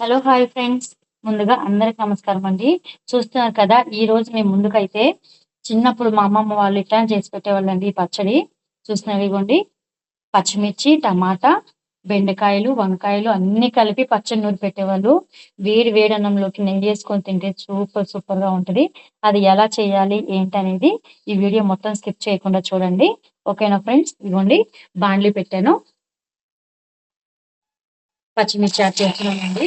Hello hi friends ముందుగా అందరికి నమస్కారం అండి. చూస్తున్నారు కదా ఈ రోజు మేము ముందుకైతే చిన్నప్పుడు మా అమ్మమ్మ వాళ్ళు ఇట్లా చేసి పెట్టేవాళ్ళండి ఈ పచ్చడి. చూస్తున్నారు ఇవ్వండి పచ్చిమిర్చి టమాటా బెండకాయలు వంకాయలు అన్ని కలిపి పచ్చడి నూరి పెట్టేవాళ్ళు. వేడి వేడి అన్నంలోకి నెయ్యి వేసుకొని తింటే సూపర్ సూపర్గా ఉంటుంది. అది ఎలా చేయాలి ఏంటి అనేది ఈ వీడియో మొత్తం స్కిప్ చేయకుండా చూడండి. ఓకేనా ఫ్రెండ్స్? ఇవ్వండి బాండ్లీ పెట్టాను. పచ్చిమిర్చి యాడ్ చేస్తున్నానండి.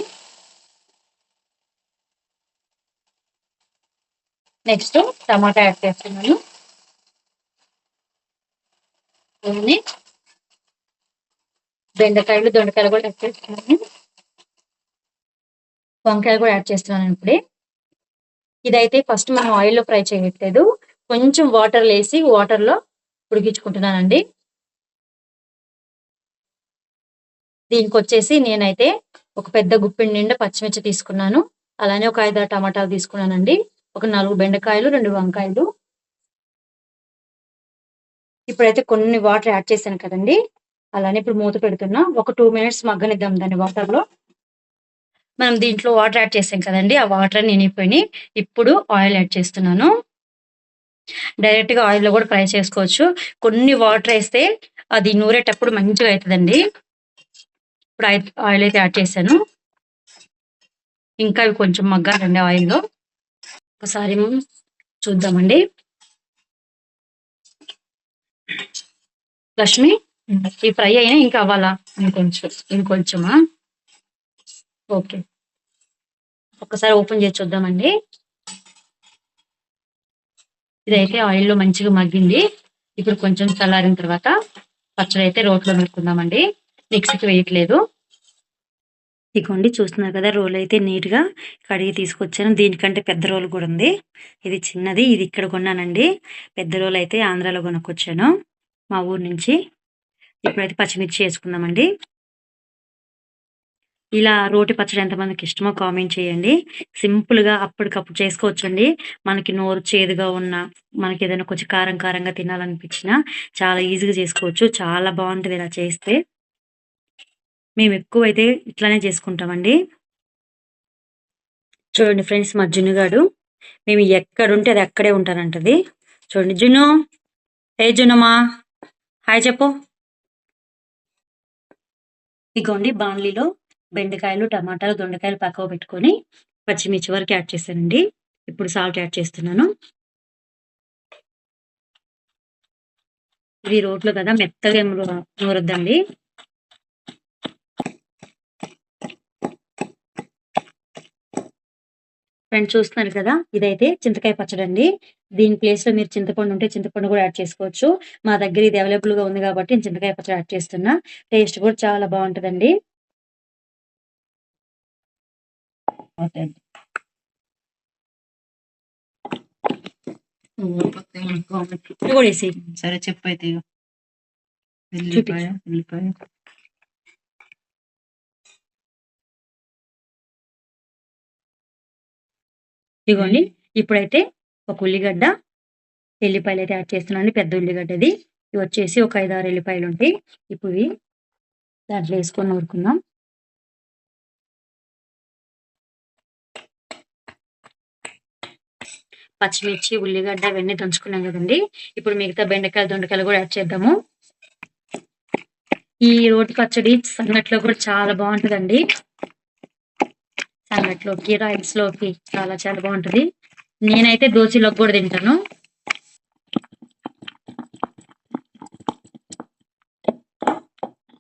నెక్స్ట్ టమాటా యాడ్ చేస్తున్నాను. అలానే బెండకాయలు దొండకాయలు కూడా యాడ్ చేస్తున్నాను. వంకాయలు కూడా యాడ్ చేస్తున్నాను ఇప్పుడే. ఇదైతే ఫస్ట్ మనం ఆయిల్లో ఫ్రై చేయట్లేదు. కొంచెం వాటర్ వేసి వాటర్లో ఉడికించుకుంటున్నానండి. దీనికి వచ్చేసి నేనైతే ఒక పెద్ద గుప్పిడి నిండా పచ్చిమిర్చి తీసుకున్నాను. అలానే ఒక ఐదారు టమాటాలు తీసుకున్నానండి. ఒక నాలుగు బెండకాయలు రెండు వంకాయలు. ఇప్పుడైతే కొన్ని వాటర్ యాడ్ చేశాను కదండి. అలానే ఇప్పుడు మూత పెడుతున్నా. ఒక టూ మినిట్స్ మగ్గనిద్దాం దాన్ని వాటర్లో మనం దీంట్లో వాటర్ యాడ్ చేసాం కదండి. ఆ వాటర్ నినిపోయి ఇప్పుడు ఆయిల్ యాడ్ చేస్తున్నాను. డైరెక్ట్గా ఆయిల్లో కూడా ఫ్రై చేసుకోవచ్చు. కొన్ని వాటర్ వేస్తే అది నూరేటప్పుడు మంచిగా అవుతుందండి ఇప్పుడు ఆయిల్ అయితే యాడ్ చేశాను. ఇంకా ఇవి కొంచెం మగ్గాలండి ఆయిల్లో. ఒకసారి చూద్దామండి. లక్ష్మి ఈ ఫ్రై అయినా ఇంకా అవ్వాలా ఇంకొంచెం ఇంకొంచెమా ఓకే. ఒకసారి ఓపెన్ చేసి చూద్దామండి. ఇదైతే ఆయిల్లో మంచిగా మగ్గింది. ఇప్పుడు కొంచెం చల్లారిన తర్వాత పచ్చడి అయితే రోట్లో పెట్టుకుందామండి. మిక్సీకి వేయట్లేదు. ఇదిగోండి చూస్తున్నారు కదా రోల్ అయితే నీట్గా కడిగి తీసుకొచ్చాను. దీనికంటే పెద్ద రోల్ కూడా ఉంది. ఇది చిన్నది ఇది ఇక్కడ కొన్నానండి. పెద్ద రోల్ అయితే ఆంధ్రాలో కొనుక్కొచ్చాను మా ఊరు నుంచి. ఇప్పుడైతే పచ్చిమిర్చి వేసుకుందామండి. ఇలా రోటి పచ్చడి ఎంతమందికి ఇష్టమో కామెంట్ చేయండి. సింపుల్గా అప్పటికప్పుడు చేసుకోవచ్చండి. మనకి నోరు చేదుగా ఉన్న మనకి ఏదైనా కొంచెం కారం కారంగా తినాలనిపించినా చాలా ఈజీగా చేసుకోవచ్చు. చాలా బాగుంటది ఇలా చేస్తే. మేము ఎక్కువ అయితే ఇట్లానే చేసుకుంటామండి. చూడండి ఫ్రెండ్స్ మా జున్నుగాడు మేము ఎక్కడుంటే అది అక్కడే ఉంటానంటది చూడండి జును ఏ జున్నమా? హాయ్ చెప్పు. ఇగోండి బాన్లీలో బెండకాయలు టమాటాలు దొండకాయలు పక్కవ పెట్టుకొని పచ్చిమిర్చి వరకు యాడ్ చేశానండి. ఇప్పుడు సాల్ట్ యాడ్ చేస్తున్నాను. ఇది రోట్లో కదా మెత్తగా నూరొద్దండి ఫ్రెండ్స్ చూస్తున్నారు కదా ఇదైతే చింతకాయ పచ్చడి అండి. దీని ప్లేస్లో మీరు చింతపండు ఉంటే చింతపండు కూడా యాడ్ చేసుకోవచ్చు. మా దగ్గర ఇది అవైలబుల్గా ఉంది కాబట్టి నేను చింతకాయ పచ్చడి యాడ్ చేస్తున్నా. టేస్ట్ కూడా చాలా బాగుంటదండి. సరే చెప్పు అయితే ఇదిగోండి ఇప్పుడైతే ఒక ఉల్లిగడ్డ ఎల్లిపాయలు అయితే యాడ్ చేస్తున్నాను పెద్ద ఉల్లిగడ్డది. ఇవి వచ్చేసి ఒక ఐదు ఆరు ఎల్లిపాయలు ఉంటాయి. ఇప్పుడు ఇవి దాంట్లో వేసుకొని ఊరుకుందాం పచ్చిమిర్చి ఉల్లిగడ్డ ఇవన్నీ దంచుకున్నాం కదండి. ఇప్పుడు మిగతా బెండకాయలు దొండకాయలు కూడా యాడ్ చేద్దాము. ఈ రోటి పచ్చడి సంగట్లో కూడా చాలా బాగుంటుందండి. సంగట్లోకి రైస్లోకి చాలా చాలా బాగుంటది. నేనైతే దోశలోకి కూడా తింటాను.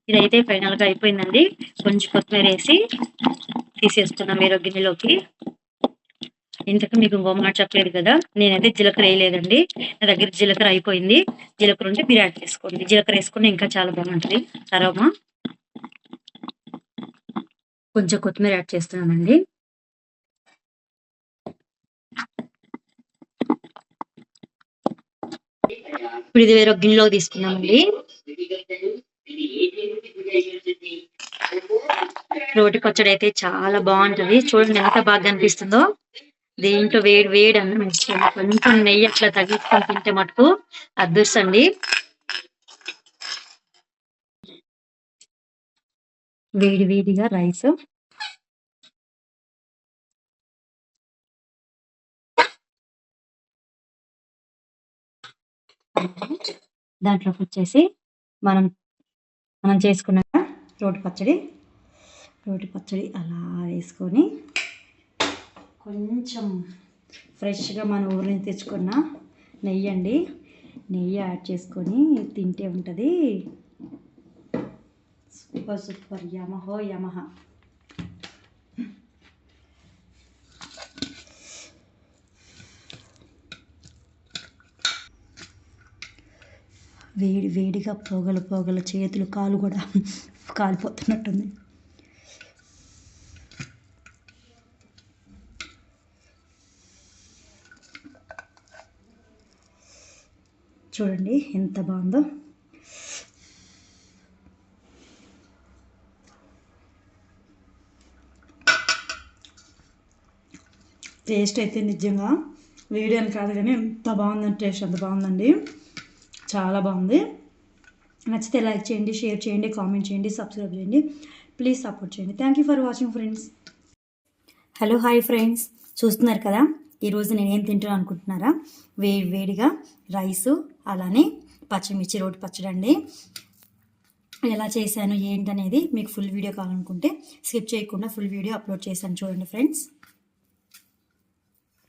ఇదైతే ఫైనల్గా అయిపోయిందండి. కొంచెం కొత్తిమీర వేసి తీసేస్తున్నాం మీరు గిన్నెలోకి. ఇంతకు మీకు ఇంకో మాట చెప్పలేదు కదా నేనైతే జీలకర్ర వేయలేదండి. నా దగ్గర జీలకర్ర అయిపోయింది. జీలకర్ర ఉంటే మీరు యాడ్ చేసుకోండి. జీలకర్ర వేసుకుంటే ఇంకా చాలా బాగుంటుంది. తర్వాత కొంచెం కొత్తిమీర యాడ్ చేస్తున్నానండి. ఇప్పుడు ఇది వేరే గిన్నెలో తీసుకున్నామండి రోటి పచ్చడి అయితే చాలా బాగుంటది. చూడండి ఎంత బాగా అనిపిస్తుందో దీంట్లో వేడి వేడి అన్నం మంచిగా కొంచెం నెయ్యి అట్లా తగ్గించుకొని తింటే మటుకు అదృష్టండి వేడి వేడిగా రైస్ దాంట్లోకి వచ్చేసి మనం మనం చేసుకున్న రోటి పచ్చడి రోటి పచ్చడి అలా వేసుకొని కొంచెం ఫ్రెష్గా మన ఊరి నుంచి తెచ్చుకున్న నెయ్యి అండి. నెయ్యి యాడ్ చేసుకొని తింటే ఉంటుంది. Super super. యమహో యమహ. వేడి వేడిగా పొగలు పొగలు చేతులు కాలు కూడా కాలిపోతున్నట్టుంది. చూడండి ఎంత బాగుందో. టేస్ట్ అయితే నిజంగా వీడియోని కాదు కానీ ఎంత బాగుందండి టేస్ట్ అంత బాగుందండి. చాలా బాగుంది. నచ్చితే లైక్ చేయండి షేర్ చేయండి కామెంట్ చేయండి సబ్స్క్రైబ్ చేయండి. ప్లీజ్ సపోర్ట్ చేయండి. Thank you for watching friends hello hi friends చూస్తున్నారు కదా? ఈరోజు నేను ఏం తింటాను అనుకుంటున్నారా? వేడి వేడిగా రైసు అలానే పచ్చిమిర్చి రోటి పచ్చడి అండి. ఎలా చేశాను ఏంటనేది మీకు ఫుల్ వీడియో కావాలనుకుంటే స్కిప్ చేయకుండా ఫుల్ వీడియో అప్లోడ్ చేశాను చూడండి ఫ్రెండ్స్